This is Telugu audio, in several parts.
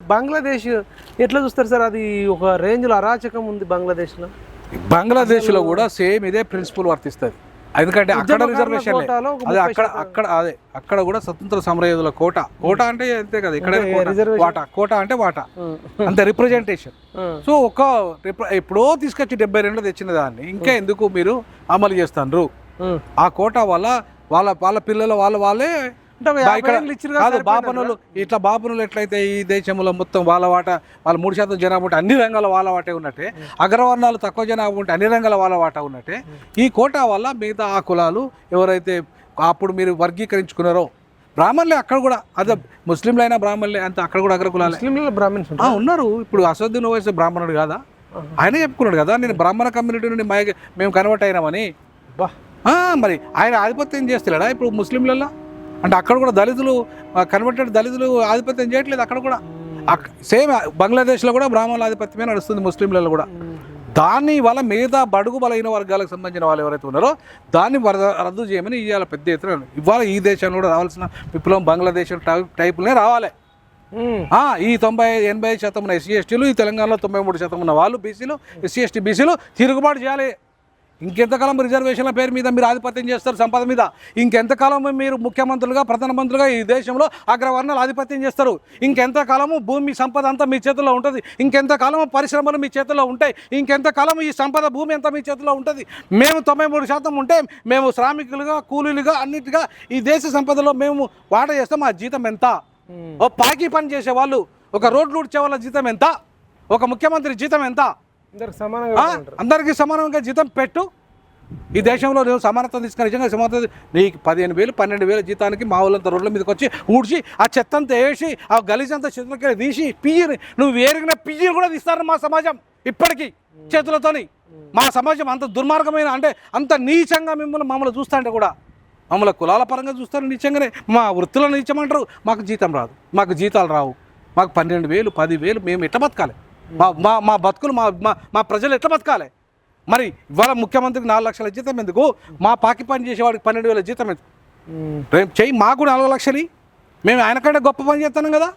బంగ్లాదేశ్ ఎట్లా చూస్తారు సార్? అది ఒక రేంజ్లో అరాచకం ఉంది బంగ్లాదేశ్లో. బంగ్లాదేశ్లో కూడా సేమ్ ఇదే ప్రిన్సిపల్ వర్తిస్తుంది. ఎందుకంటే అక్కడ రిజర్వేషన్ అదే అక్కడ. అక్కడ అదే అక్కడ కూడా స్వతంత్ర సమరయోధుల కోట. కోట అంటే అంతే కదా ఇక్కడ. వాటా కోట అంటే వాటా. అంతే రిప్రజెంటేషన్ సో ఒక ఎప్పుడో తీసుకొచ్చి డెబ్బై రెండు తెచ్చిన దాన్ని ఇంకా ఎందుకు మీరు అమలు చేస్తారు ఆ కోట వల్ల వాళ్ళ వాళ్ళ పిల్లలు వాళ్ళ వాళ్ళే కదా, బాపనులు ఇట్లా బాపనులు ఎట్లయితే ఈ దేశంలో మొత్తం వాళ్ళ వాట వాళ్ళ మూడు శాతం జనాభా ఉంటే అన్ని రంగాల వాళ్ళ వాటే ఉన్నట్టే. అగ్రవర్ణాలు తక్కువ జనాభా ఉంటే అన్ని రంగాల వాళ్ళ వాటా ఉన్నట్టే. ఈ కోటా వల్ల మిగతా ఆ కులాలు ఎవరైతే అప్పుడు మీరు వర్గీకరించుకున్నారో బ్రాహ్మణులే అక్కడ కూడా అదే ముస్లింలైనా బ్రాహ్మణులే అంత అక్కడ కూడా అగ్ర కులాలే ముస్లింలలో బ్రాహ్మణ్స్ ఉన్నారు. ఇప్పుడు అసదుద్దీన్ ఓవైసీ బ్రాహ్మణుడు కాదా? ఆయన చెప్పుకున్నాడు కదా నేను బ్రాహ్మణ కమ్యూనిటీ నుండి మా మేము కన్వర్ట్ అయినామని. మరి ఆయన ఆధిపత్యం చేస్తలేడా ఇప్పుడు ముస్లింలలో అంటే అక్కడ కూడా దళితులు కన్వర్టెడ్ దళితులు ఆధిపత్యం చేయట్లేదు అక్కడ కూడా. సేమ్ బంగ్లాదేశ్లో కూడా బ్రాహ్మణుల ఆధిపత్యమే నడుస్తుంది ముస్లింలలో కూడా. దాన్ని వల్ల మిగతా బడుగు బలహీన వర్గాలకు సంబంధించిన వాళ్ళు ఎవరైతే ఉన్నారో దాన్ని రద్దు చేయమని ఇవాళ పెద్ద ఎత్తున ఇవాళ ఈ దేశంలో కూడా రావాల్సిన విప్లవం బంగ్లాదేశ్ టైపులనే రావాలి. ఈ తొంభై ఎనభై శాతం ఉన్న ఎస్సీ ఎస్టీలు ఈ తెలంగాణలో తొంభై మూడు శాతం ఉన్న వాళ్ళు బీసీలు ఎస్సీ ఎస్టీ బీసీలు తిరుగుబాటు చేయాలి. ఇంకెంతకాలం రిజర్వేషన్ల పేరు మీద మీరు ఆధిపత్యం చేస్తారు సంపద మీద? ఇంకెంతకాలం మీరు ముఖ్యమంత్రులుగా ప్రధానమంత్రులుగా ఈ దేశంలో అగ్రవర్ణాలు ఆధిపత్యం చేస్తారు? ఇంకెంతకాలము భూమి సంపద అంతా మీ చేతుల్లో ఉంటుంది? ఇంకెంతకాలము పరిశ్రమలు మీ చేతుల్లో ఉంటాయి? ఇంకెంతకాలం ఈ సంపద భూమి అంతా మీ చేతుల్లో ఉంటుంది? మేము తొంభై మూడు శాతం ఉంటే మేము శ్రామికులుగా కూలీలుగా అన్నిటిగా ఈ దేశ సంపదలో మేము వాట చేస్తాం ఆ జీతం ఎంత. ఓ పాకి పని చేసే వాళ్ళు ఒక రోడ్లు ఊడ్చే వాళ్ళ జీతం ఎంత? ఒక ముఖ్యమంత్రి జీతం ఎంత? అందరికి సమానంగా జీతం పెట్టు. ఈ దేశంలో నువ్వు సమానత్వం తీసుకుని నిజంగా సమానత్వం నీకు పదిహేను వేలు పన్నెండు వేల జీతానికి మా వాళ్ళంతా రోడ్ల మీదకి వచ్చి ఊడ్చి ఆ చెత్త అంతా వేసి ఆ గలీజ్ అంతా చేతులకి తీసి పియ్యి నువ్వు వేరిగిన పియ్యి కూడా తీస్తారు మా సమాజం ఇప్పటికీ చేతులతోని. మా సమాజం అంత దుర్మార్గమైన అంటే అంత నీచంగా మిమ్మల్ని మమ్మల్ని చూస్తాంటే కూడా. మమ్మల్ని కులాల పరంగా చూస్తారు నీచంగానే. మా వృత్తులను నీచమంటారు. మాకు జీతం రాదు. మాకు జీతాలు రావు. మాకు పన్నెండు వేలు పది వేలు మేము ఎట్లా బతకాలి? మా మా మా బతుకులు మా మా ప్రజలు ఎట్లా బతకాలి? మరి ఇవాళ ముఖ్యమంత్రికి నాలుగు లక్షల జీతం ఎందుకు? మా పాకి పని చేసేవాడికి పన్నెండు వేల జీతం ఎందుకు? ఉమ్. రేపు చెయ్యి మాకు నాలుగు లక్షలు మేము ఆయన కంటే గొప్ప పని చేస్తున్నాం కదా?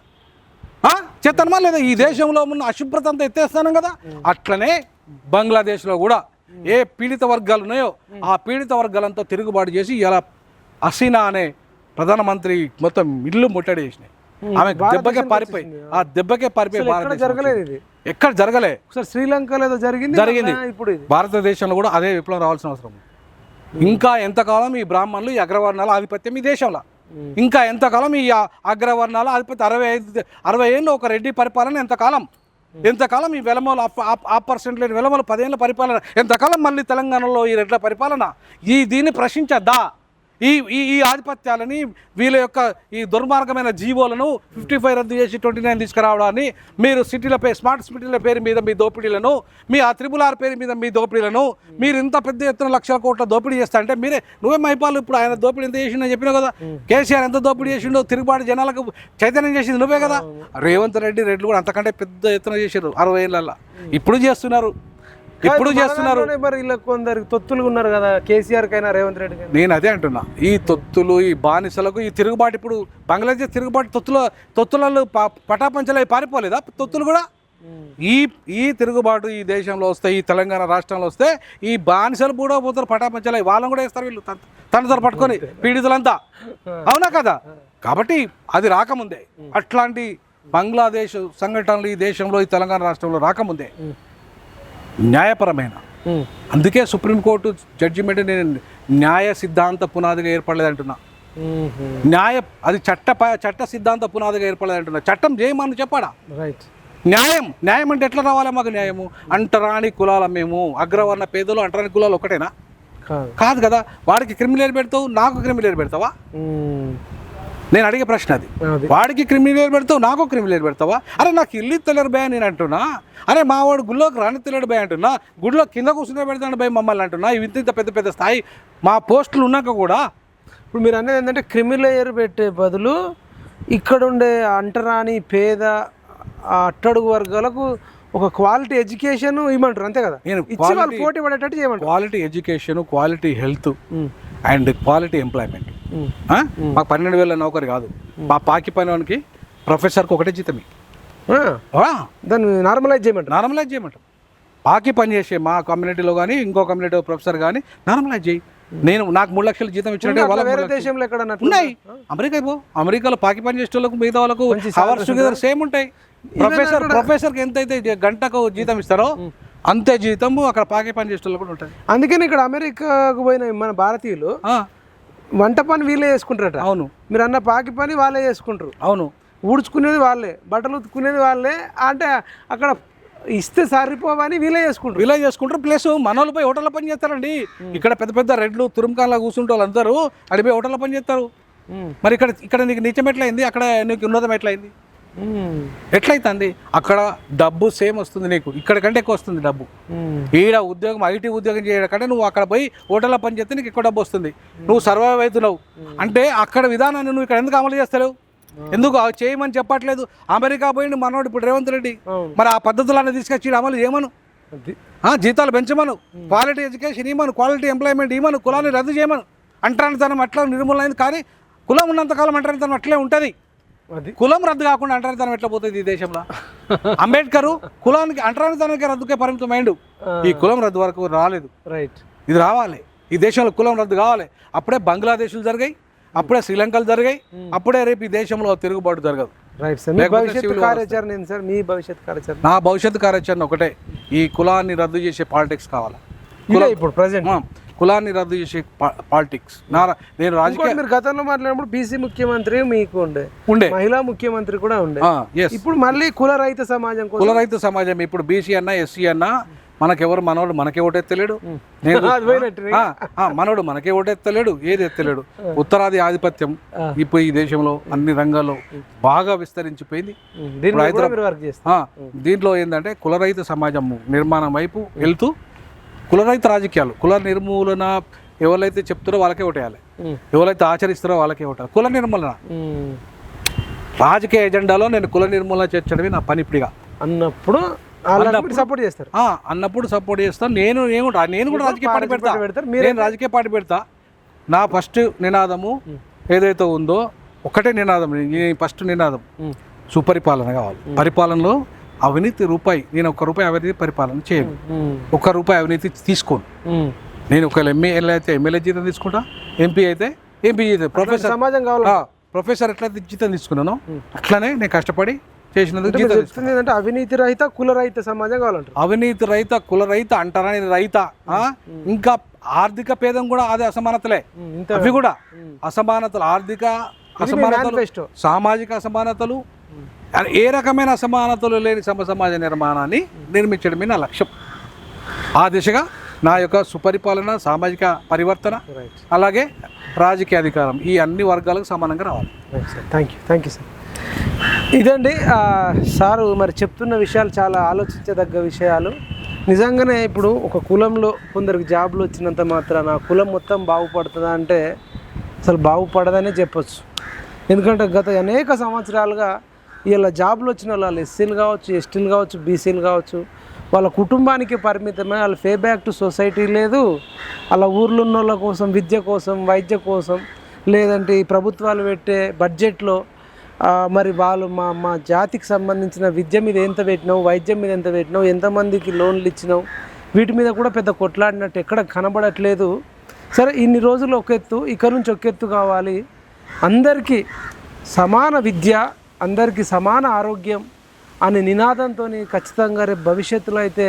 ఆ? చేస్తానమా లేదా? ఈ దేశంలో ఉన్న అశుభ్రత అంతా ఎత్తేస్తాను కదా? అట్లనే బంగ్లాదేశ్లో కూడా ఏ పీడిత వర్గాలు ఉన్నాయో ఆ పీడిత వర్గాలంతా తిరుగుబాటు చేసి ఇలా హసీనా అనే ప్రధానమంత్రి మొత్తం ఇల్లు ముట్టడి చేసినాయి. ఆమె దెబ్బకే పారిపోయి. ఆ. దెబ్బకే పారిపోయి జరగలేదు ఇది. ఎక్కడ జరగలే. ఒకసారి శ్రీలంకలో ఏదో జరిగింది జరిగింది. ఇప్పుడు భారతదేశంలో కూడా అదే విప్లవం రావాల్సిన అవసరం. ఇంకా ఎంతకాలం ఈ బ్రాహ్మణులు ఈ అగ్రవర్ణాల ఆధిపత్యం ఈ దేశంలో? ఇంకా ఎంతకాలం ఈ అగ్రవర్ణాల ఆధిపత్యం అరవై ఐదు అరవై ఏళ్ళు ఒక రెడ్డి పరిపాలన ఎంతకాలం? ఎంతకాలం ఈ వెలమలు ఆ పర్సెంట్ లేని వెలమలు పదేళ్ళ పరిపాలన? ఎంతకాలం మళ్ళీ తెలంగాణలో ఈ రెడ్ల పరిపాలన? ఈ దీన్ని ప్రశ్నించద్దా? ఈ ఈ ఈ ఆధిపత్యాలని వీళ్ళ యొక్క ఈ దుర్మార్గమైన జీవోలను ఫిఫ్టీ ఫైవ్ రద్దు చేసి ట్వంటీ నైన్ తీసుకురావడాన్ని మీరు సిటీల స్మార్ట్ సిటీల పేరు మీద మీ దోపిడీలను మీ ఆ త్రిబుల్ ఆర్ పేరు మీద మీ దోపిడీలను మీరు ఇంత పెద్ద ఎత్తున లక్షల కోట్ల దోపిడీ చేస్తా అంటే మీరే నువ్వే మైపాలు ఇప్పుడు ఆయన దోపిడీ ఎంత చేసిండో చెప్పినావు కదా? కేసీఆర్ ఎంత దోపిడీ చేసిండో తిరుగుబాటు జనాలకు చైతన్యం చేసింది నువ్వే కదా? రేవంత్ రెడ్డి రెడ్లు కూడా అంతకంటే పెద్ద ఎత్తున చేశారు అరవై ఏళ్ళల్లో ఇప్పుడు చేస్తున్నారు. ఇప్పుడు చేస్తున్నారు. దాంట్లోనే మరి ఇలా కొందరు తొత్తులుగా ఉన్నారు కదా కేసీఆర్ కైనా రేవంత్ రెడ్డి నేను అదే అంటున్నా. ఈ తొత్తులు ఈ బానిసలకు ఈ తిరుగుబాటు ఇప్పుడు బంగ్లాదేశ్ తిరుగుబాటు తొత్తుల తొత్తులలో పటాపంచలై పారిపోలేదా తొత్తులు కూడా? ఈ ఈ తిరుగుబాటు ఈ దేశంలో వస్తే ఈ తెలంగాణ రాష్ట్రంలో వస్తే ఈ బానిసలు కూడా పోతారు పటాపంచలై. వాళ్ళని కూడా వేస్తారు వీళ్ళు. తన- పట్టుకొని పీడితులంతా. అవునా కదా? కాబట్టి అది రాకముందే. అట్లాంటి బంగ్లాదేశ్ సంఘటనలు ఈ దేశంలో ఈ తెలంగాణ రాష్ట్రంలో రాకముందే. న్యాయపరమైన. అందుకే సుప్రీంకోర్టు జడ్జిమెంట్ నేను న్యాయ సిద్ధాంత పునాదిగా ఏర్పడలేదంటున్నా. న్యాయ అది చట్ట చట్ట సిద్ధాంత పునాదిగా ఏర్పడలేదంటున్నా చట్టం చేయమని చెప్పాడా? రైట్. న్యాయం న్యాయం అంటే ఎట్లా రావాలి మాకు న్యాయము? అంటరాని కులాల మేము అగ్రవర్ణ పేదలు అంటరాని కులాలు ఒకటేనా? కాదు. కాదు వాడికి క్రిమినల్ పెడతావు నాకు క్రిమినల్ పెడతావా. నేను అడిగే ప్రశ్న అది. వాడికి క్రిమినల్ పెడతావు నాకు క్రిమినల్ పెడతావా? అరే నాకు ఇల్లు తెలియడు భయ నేను అంటున్నా. అరే మా వాడు గుళ్ళోకి రాని తెలియడు భయ అంటున్నా. గుడిలో కింద కూర్చునే పెడతాడు భయ మమ్మల్ని అంటున్నా. ఇవి ఇంత పెద్ద పెద్ద స్థాయి. మా పోస్టులు ఉన్నాక కూడా ఇప్పుడు మీరు అనేది ఏంటంటే క్రిమిలేయర్ పెట్టే బదులు ఇక్కడ ఉండే అంటరాని పేద అట్టడుగు వర్గాలకు ఒక క్వాలిటీ ఎడ్యుకేషన్ ఇవ్వమంటారు అంతే కదా? నేను ఇచ్చి వాళ్ళు పోటీ పడేటట్టు చేయమంటారు. Quality education quality health. And quality employment. మాకు పన్నెండు వేల నౌకరి కాదు. మా పాకి పనివానికి ప్రొఫెసర్కి ఒకటే జీతమే. దాన్ని నార్మలైజ్ చేయమంటారు. నార్మలైజ్ చేయమంటాం బాకీ పని చేసే మా కమ్యూనిటీలో కానీ ఇంకో కమ్యూనిటీ ప్రొఫెసర్ కానీ నార్మలైజ్ చేయి. నేను నాకు మూడు లక్షలు జీతం ఇచ్చినట్టే వాళ్ళకి వేరే. దేశంలో ఎక్కడ ఉన్నాయి. అమెరికా పో. అమెరికాలో పాకి పని చేసే వాళ్ళకు మిగతా వాళ్ళకు అవర్స్ టుగెదర్ సేమ్ ఉంటాయి. ప్రొఫెసర్ ప్రొఫెసర్కి ఎంత అయితే జీ- గంటకు జీతం ఇస్తారో అంతే జీతము అక్కడ పాకి పని చేసే వాళ్ళకు కూడా ఉంటుంది. అందుకని ఇక్కడ అమెరికాకు పోయిన మన భారతీయులు వంట పని వీళ్ళే చేసుకుంటారట. అవును. మీరు అన్న పాకి పని వాళ్ళే చేసుకుంటారు. అవును. ఊడ్చుకునేది వాళ్ళే బట్టలు ఉతుకునేది వాళ్ళే అంటే అక్కడ ఇస్తే సరిపోవని వీళ్ళే చేసుకుంటారు. ఇలా చేసుకుంటారు. ప్లస్ మనోళ్ళు పోయి హోటల్లో పని చేస్తారండి. ఇక్కడ పెద్ద పెద్ద రెడ్లు తురుముకాన్లా కూర్చుంటే వాళ్ళందరూ అడిపోయి హోటల్లో పని చేస్తారు. మరి ఇక్కడ ఇక్కడ నీకు నీచం ఎట్లయింది? అక్కడ నీకు ఉన్నతం ఎట్లయింది. ఎట్లయితుంది? అక్కడ డబ్బు సేమ్ వస్తుంది నీకు. ఇక్కడ కంటే ఎక్కువ వస్తుంది డబ్బు. ఈడ ఉద్యోగం ఐటీ ఉద్యోగం చేయడం కంటే నువ్వు అక్కడ పోయి హోటల్లో పని చేస్తే నీకు ఎక్కువ డబ్బు వస్తుంది. నువ్వు సర్వైవ్ అవుతున్నావు. అంటే అక్కడ విధానాన్ని నువ్వు ఇక్కడ ఎందుకు అమలు చేస్తలేవు? ఎందుకు చేయమని చెప్పట్లేదు? అమెరికా పోయింది మనోడు ఇప్పుడు రేవంత్ రెడ్డి. మరి ఆ పద్ధతులన్నీ తీసుకొచ్చి అమలు చేయమను. జీతాలు పెంచమను. క్వాలిటీ ఎడ్యుకేషన్ ఇవ్వమను. క్వాలిటీ ఎంప్లాయ్మెంట్ ఇవ్వమను. కులాన్ని రద్దు చేయమను. అంటరానితనం అట్లా నిర్మూలన అయింది కానీ కులం ఉన్నంతకాలం అంటరానితనం అట్లే ఉంటుంది. కులం రద్దు కాకుండా అంటరానితనం ఎట్లా పోతుంది ఈ దేశంలో? అంబేద్కర్ కులానికి అంటరానితనానికి రద్దుకే పరిమితమైండు ఈ కులం రద్దు వరకు రాలేదు. రైట్. ఇది రావాలి. ఈ దేశంలో కులం రద్దు కావాలి. అప్పుడే బంగ్లాదేశ్లు జరిగాయి అప్పుడే శ్రీలంకలు జరిగాయి అప్పుడే రేపు ఈ దేశంలో తిరుగుబాటు జరగదు. రైట్ సార్ మీ లేకపోతే భవిష్యత్తు civil war కార్యాచరణ ఏంటి సార్? మీ భవిష్యత్తు కార్యాచరణ? నా భవిష్యత్తు కార్యాచరణ ఒకటే. ఈ కులాన్ని రద్దు చేసే పాలిటిక్స్ కావాలి? ఇప్పుడు ప్రజెంట్ కులాన్ని రద్దు చేసే పాలిటిక్స్ నా నేను రాజకీయ మీరు గతంలో మాట్లాడినప్పుడు బీసీ ముఖ్యమంత్రి మీకు ఉండే. ఉండే. మహిళా ముఖ్యమంత్రి కూడా ఉండే. ఇప్పుడు మళ్ళీ కుల రహిత సమాజం కుల రైతు సమాజం ఇప్పుడు బీసీ అన్న ఎస్సీ అన్న మనకెవరు మనోడు మనకే ఓటెత్తలేడు. నేను ఆ, మనోడు మనకే ఓటెత్తలేడు ఏది ఎత్తలేడు. ఉత్తరాది ఆధిపత్యం. ఇప్పుడు ఈ దేశంలో అన్ని రంగాల్లో బాగా విస్తరించిపోయింది. దీంట్లో ఏంటంటే కులరహిత సమాజం నిర్మాణం వైపు వెళ్తూ కులరహిత రాజకీయాలు కుల నిర్మూలన ఎవరైతే చెప్తారో వాళ్ళకే ఓటేయాలి. ఉమ్. ఎవరైతే ఆచరిస్తారో వాళ్ళకే ఓటాలి కుల నిర్మూలన. రాజకీయ ఎజెండాలో నేను కుల నిర్మూలన చేర్చడమే నా పని ఇప్పుడిగా అన్నప్పుడు సపోర్ట్ చేస్తారు. అన్నప్పుడు సపోర్ట్ చేస్తాను నేను నేను కూడా నేను కూడా రాజకీయ పార్టీ పెడతా. నేను రాజకీయ పార్టీ పెడతా. నా ఫస్ట్ నినాదము ఏదైతే ఉందో ఒకటే నినాదం. నేను ఫస్ట్ నినాదం. సుపరిపాలన కావాలి. పరిపాలనలో అవినీతి రూపాయి నేను ఒక్క రూపాయి అవినీతి పరిపాలన చేయను. ఒక్క రూపాయి అవినీతి తీసుకోను. నేను ఒకవేళ ఎమ్మెల్యే అయితే ఎమ్మెల్యే జీతం తీసుకుంటా ఎంపీ అయితే ఎంపీ జీతం. ప్రొఫెసర్ సమాజం కావాలి? ప్రొఫెసర్ ఎట్లయితే జీతం తీసుకున్నానో అట్లనే నేను కష్టపడి చేసినందుకు మీరు జీతం. చెప్తుంది ఏంటంటే అవినీతి రహిత కుల రహిత సమాజం కావాలంటారు. అవినీతి రహిత కుల రహిత అంటారా నేను రైత? ఇంకా ఆర్థిక భేదం కూడా అదే అసమానతలే. అవి కూడా అసమానతలు ఆర్థిక అసమానతలు సామాజిక అసమానతలు ఏ రకమైన అసమానతలు లేని సమ సమాజ నిర్మాణాన్ని నిర్మించడమే నా లక్ష్యం. ఆ దిశగా నా యొక్క సుపరిపాలన సామాజిక పరివర్తన అలాగే రాజకీయ అధికారం ఈ అన్ని వర్గాలకు సమానంగా రావాలి. Thank you thank you sir ఇదండి సారు మరి చెప్తున్న విషయాలు చాలా ఆలోచించదగ్గ విషయాలు. నిజంగానే ఇప్పుడు ఒక కులంలో కొందరికి జాబులు వచ్చినంత మాత్రాన కులం మొత్తం బాగుపడుతుందా అంటే అసలు బాగుపడదనే చెప్పొచ్చు. ఎందుకంటే గత అనేక సంవత్సరాలుగా ఇలా జాబ్లు వచ్చిన వాళ్ళు ఎస్సీలు కావచ్చు ఎస్టీలు కావచ్చు బీసీలు కావచ్చు వాళ్ళ కుటుంబానికి పరిమితమే వాళ్ళ ఫే బ్యాక్ టు సొసైటీ లేదు. అలా ఊర్లో ఉన్న వాళ్ళ కోసం విద్య కోసం వైద్య కోసం లేదంటే ఈ ప్రభుత్వాలు పెట్టే బడ్జెట్లో మరి వాళ్ళు మా మా జాతికి సంబంధించిన విద్య మీద ఎంత పెట్టినావు వైద్యం మీద ఎంత పెట్టినావు ఎంతమందికి లోన్లు ఇచ్చినావు వీటి మీద కూడా పెద్ద కొట్లాడినట్టు ఎక్కడ కనబడట్లేదు. సరే ఇన్ని రోజులు ఒక ఎత్తు ఇక్కడ నుంచి ఒక ఎత్తు కావాలి. అందరికీ సమాన విద్య అందరికీ సమాన ఆరోగ్యం అనే నినాదంతో ఖచ్చితంగా రేపు భవిష్యత్తులో అయితే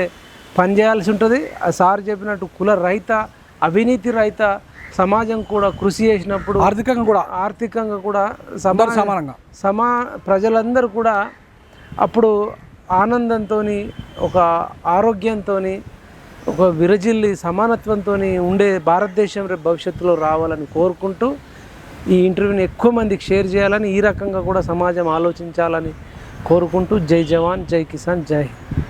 పనిచేయాల్సి ఉంటుంది. ఆ సార్ చెప్పినట్టు కుల రహిత అవినీతి రహిత సమాజం కూడా కృషి చేసినప్పుడు ఆర్థికంగా కూడా. ఆర్థికంగా కూడా సమాన సమానంగా. సమా ప్రజలందరూ కూడా అప్పుడు ఆనందంతో ఒక ఆరోగ్యంతో ఒక విరజిల్లి సమానత్వంతో ఉండే భారతదేశం రేపు భవిష్యత్తులో రావాలని కోరుకుంటూ ఈ ఇంటర్వ్యూని ఎక్కువ మందికి షేర్ చేయాలని ఈ రకంగా కూడా సమాజం ఆలోచించాలని కోరుకుంటూ జై జవాన్ జై కిసాన్ జై హింద్.